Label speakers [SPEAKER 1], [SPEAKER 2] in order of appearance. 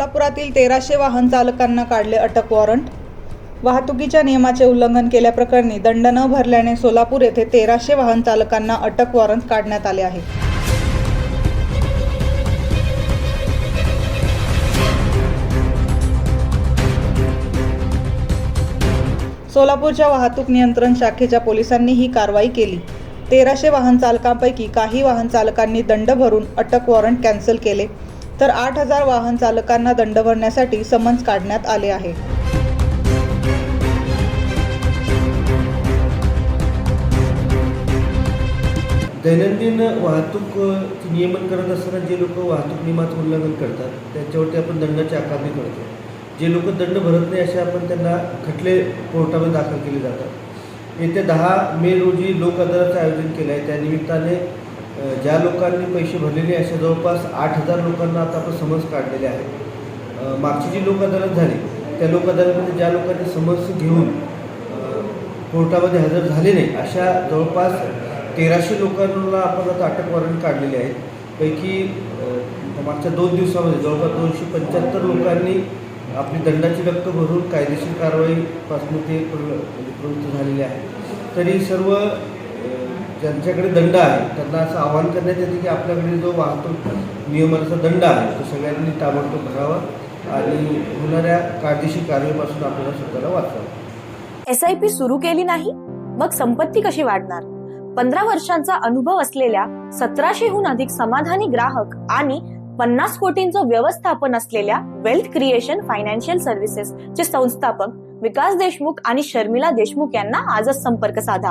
[SPEAKER 1] सोलापुरातील तेराशे वाहन चालकांना काढले अटक वॉरंट. वाहतुकीच्या नियमाचे उल्लंघन केल्याप्रकरणी दंड न भरल्याने सोलापूर येथे तेराशे वाहन चालकांना अटक वॉरंट काढण्यात आले आहे. सोलापूरच्या वाहतूक नियंत्रण शाखेच्या पोलिसांनी ही कारवाई केली. तेराशे वाहन चालकांपैकी काही वाहन चालकांनी दंड भरून अटक वॉरंट कॅन्सल केले. तर आठ हजार वाहन चालकांना दंड भरण्यासाठी समन्स काढण्यात आले आहे.
[SPEAKER 2] दैनंदिन वाहतूक नियमन करत असताना जे लोक वाहतूक नियमाचं उल्लंघन करतात त्यांच्यावरती आपण दंडाची आकारणी करतो. जे लोक दंड भरत नाही असे आपण त्यांना खटले कोर्टामध्ये दाखल केले जातात. येत्या दहा मे रोजी लोक अदालतचं आयोजन केलं आहे त्यानिमित्ताने ज्या लोकांनी पैसे भरलेले अशा जवळपास आठ हजार लोकांना आता आपण समज काढलेले आहे. मागची जी लोक अदालत झाली त्या लोक अदालतमध्ये ज्या लोकांनी समज घेऊन कोर्टामध्ये हजर झाले नाही अशा जवळपास तेराशे लोकांना आपण आता अटक वॉरंट काढलेले आहेत. पैकी मागच्या दोन दिवसामध्ये जवळपास दोनशे पंच्याहत्तर लोकांनी आपली दंडाची रक्कम भरून कायदेशीर कारवाईपासून ते प्रवृत्त म्हणजे झालेले आहे तरी सर्व ज्यांच्याकडे दंड आहे त्यांना असं आवाहन करण्यात येते की आपल्याकडे जो वाहतूक नियमाचा दंड आहे तो सगळ्यांनी ताबडतोब भरावा आणि होणाऱ्या कायदेशीर कारवाईपासून आपल्याला स्वतःला वाचवावं
[SPEAKER 3] एस आय पी सुरू केली नाही मग संपत्ती कशी वाढणार? पंधरा वर्षांचा अनुभव असलेल्या सतराशेहून अधिक समाधानी ग्राहक आणि पन्नास कोटींचं व्यवस्थापन असलेल्या वेल्थ क्रिएशन फायनान्शियल सर्व्हिसेस चे संस्थापक विकास देशमुख आणि शर्मिला देशमुख यांना आजच संपर्क साधा.